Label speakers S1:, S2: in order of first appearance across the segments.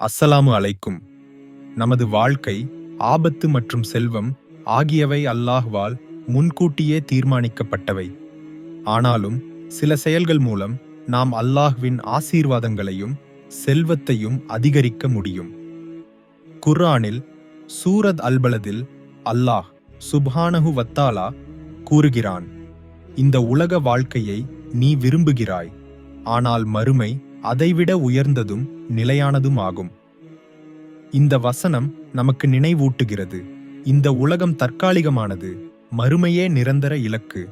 S1: அஸ்ஸலாமு அலைக்கும். நமது வாழ்க்கை ஆபத்து மற்றும் செல்வம் ஆகியவை அல்லாஹ்வால் முன்கூட்டியே தீர்மானிக்கப்பட்டவை. ஆனாலும் சில செயல்கள் மூலம் நாம் அல்லாஹ்வின் ஆசீர்வாதங்களையும் செல்வத்தையும் அதிகரிக்க முடியும். குர்ஆனில் சூரத் அல்பலதில் அல்லாஹ் சுப்ஹானஹு வத்தாலா கூறுகிறான் இந்த உலக வாழ்க்கையை நீ விரும்புகிறாய் ஆனால் மறுமை அதைவிட உயர்ந்ததும் நிலையானதும் ஆகும் இந்த வசனம் நமக்கு நினைவூட்டுகிறது. இந்த உலகம் தற்காலிகமானது மறுமையே நிரந்தர இலக்கு.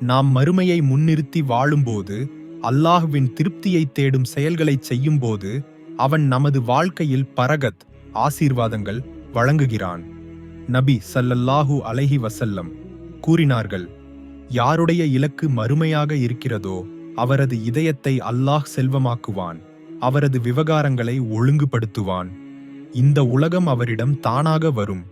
S1: நாம் மறுமையை முன்னிறுத்தி வாழும்போது அல்லாஹ்வின் திருப்தியை தேடும் செயல்களை செய்யும்போது அவன் நமது வாழ்க்கையில் பரகத் ஆசீர்வாதங்கள் வழங்குகிறான். நபி சல்லல்லாஹு அலைஹி வசல்லம் கூறினார்கள் யாருடைய இலக்கு மறுமையாக இருக்கிறதோ அவரது இதயத்தை அல்லாஹ் செல்வமாக்குவான். அவரது விவகாரங்களை ஒழுங்குபடுத்துவான். இந்த உலகம் அவரிடம் தானாக வரும்.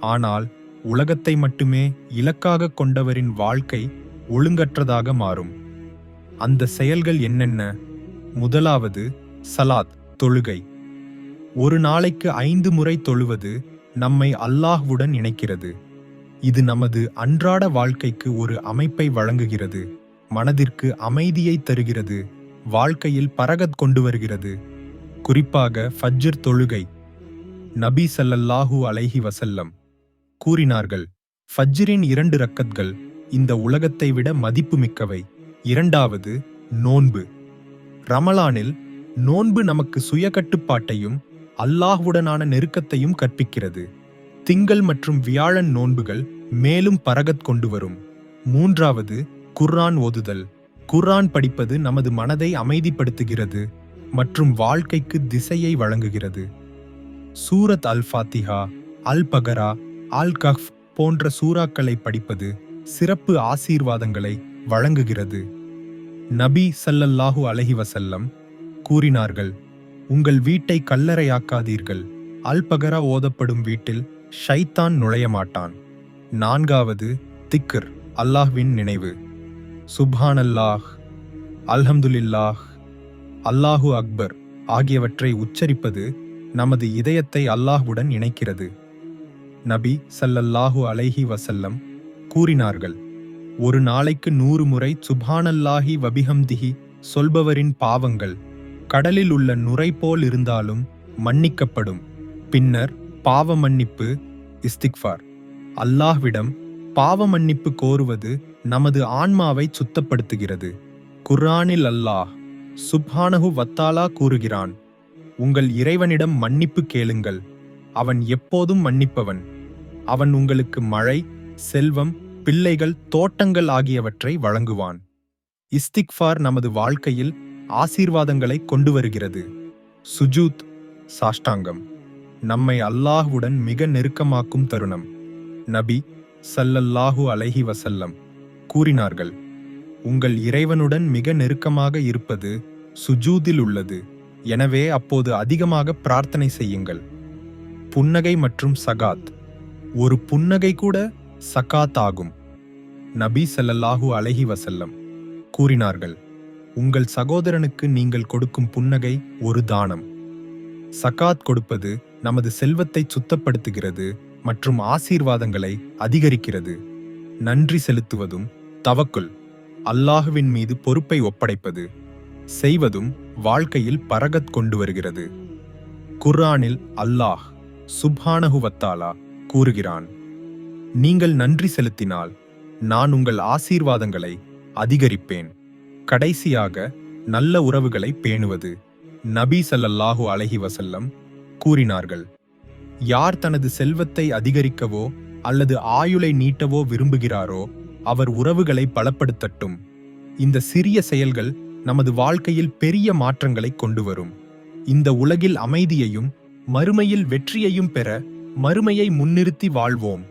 S1: ஆனால் உலகத்தை மட்டுமே இலக்காக கொண்டவரின் வாழ்க்கை ஒழுங்கற்றதாக மாறும். அந்த செயல்கள் என்னென்ன? முதலாவது சலாத் தொழுகை. ஒரு நாளைக்கு ஐந்து முறை தொழுவது நம்மை அல்லாஹ்வுடன் இணைக்கிறது. இது நமது அன்றாட வாழ்க்கைக்கு ஒரு அமைப்பை வழங்குகிறது. மனதிற்கு அமைதியை தருகிறது. வாழ்க்கையில் பரகத் கொண்டு வருகிறது. குறிப்பாக ஃபஜ்ஜிர் தொழுகை. நபி சல்லல்லாஹூ அலைஹி வசல்லம் கூறினார்கள் ஃபஜ்ரின் இரண்டு ரக்கத்கள் இந்த உலகத்தை விட மதிப்புமிக்கவை. இரண்டாவது நோன்பு. ரமலானில் நோன்பு நமக்கு சுயகட்டுப்பாட்டையும் அல்லாஹ்வுடனான நெருக்கத்தையும் கற்பிக்கிறது. திங்கள் மற்றும் வியாழன் நோன்புகள் மேலும் பரகத் கொண்டு வரும். மூன்றாவது குர்ஆன் ஓதுதல். குர்ஆன் படிப்பது நமது மனதை அமைதிப்படுத்துகிறது மற்றும் வாழ்க்கைக்கு திசையை வழங்குகிறது. சூரத் அல் ஃபாத்திஹா அல் பகரா அல் கஃப் போன்ற சூறாக்களை படிப்பது சிறப்பு ஆசீர்வாதங்களை வழங்குகிறது. நபி சல்லல்லாஹு அலஹி வசல்லம் கூறினார்கள் உங்கள் வீட்டை கல்லறையாக்காதீர்கள். அல் பகரா ஓதப்படும் வீட்டில் ஷைத்தான் நுழைய மாட்டான் நான்காவது திக்கர் அல்லாஹ்வின் நினைவு. சுப்ஹானல்லாஹ் அல்ஹம்துலில்லாஹ் அல்லாஹு அக்பர் ஆகியவற்றை உச்சரிப்பது நமது இதயத்தை அல்லாஹ்வுடன் இணைக்கிறது. நபி சல்லல்லாஹு அலைஹி வசல்லம் கூறினார்கள் ஒரு நாளைக்கு நூறு முறை சுபானல்லாஹி வபிஹம்திஹி சொல்பவரின் பாவங்கள் கடலில் உள்ள நுரை போல் இருந்தாலும் மன்னிக்கப்படும். பின்னர் பாவ மன்னிப்பு இஸ்திக்ஃபார். அல்லாஹ்விடம் பாவ மன்னிப்பு கோருவது நமது ஆன்மாவை சுத்தப்படுத்துகிறது. குர்ஆனில் அல்லாஹ் சுப்ஹானஹு வத்தாலா கூறுகிறான் உங்கள் இறைவனிடம் மன்னிப்பு கேளுங்கள். அவன் எப்போதும் மன்னிப்பவன். அவன் உங்களுக்கு மழை செல்வம் பிள்ளைகள் தோட்டங்கள் ஆகியவற்றை வழங்குவான். இஸ்திக்ஃபார் நமது வாழ்க்கையில் ஆசீர்வாதங்களை கொண்டு வருகிறது சுஜூத் சாஷ்டாங்கம். நம்மை அல்லாஹ்வுடன் மிக நெருக்கமாக்கும் தருணம். நபி சல்லல்லாஹு அலஹி வசல்லம் கூறினார்கள் உங்கள் இறைவனுடன் மிக நெருக்கமாக இருப்பது சுஜூதில் உள்ளது. எனவே அப்போது அதிகமாக பிரார்த்தனை செய்யுங்கள். புன்னகை மற்றும் சகாத். ஒரு புன்னகை கூட சகாத் ஆகும். நபி சல்லல்லாஹூ அலஹி வசல்லம் கூறினார்கள் உங்கள் சகோதரனுக்கு நீங்கள் கொடுக்கும் புன்னகை ஒரு தானம். சகாத் கொடுப்பது நமது செல்வத்தை சுத்தப்படுத்துகிறது மற்றும் ஆசீர்வாதங்களை அதிகரிக்கிறது. நன்றி செலுத்துவதும் தவக்குள் அல்லாஹுவின் மீது பொறுப்பை ஒப்படைப்பது செய்வதும் வாழ்க்கையில் பரகத் கொண்டு வருகிறது. குர்ஆனில் அல்லாஹ் சுப்ஹானஹு வத்தாலா கூறுகிறான் நீங்கள் நன்றி செலுத்தினால் நான் உங்கள் ஆசீர்வாதங்களை அதிகரிப்பேன். கடைசியாக நல்ல உறவுகளை பேணுவது நபி சல்லல்லாஹு அலஹி வசல்லம் கூறினார்கள். யார் தனது செல்வத்தை அதிகரிக்கவோ அல்லது ஆயுளை நீட்டவோ விரும்புகிறாரோ அவர் உறவுகளை பலப்படுத்தட்டும். இந்த சிறிய செயல்கள் நமது வாழ்க்கையில் பெரிய மாற்றங்களை கொண்டு வரும் இந்த உலகில் அமைதியையும் மறுமையில் வெற்றியையும் பெற மறுமையை முன்னிறுத்தி வாழ்வோம்.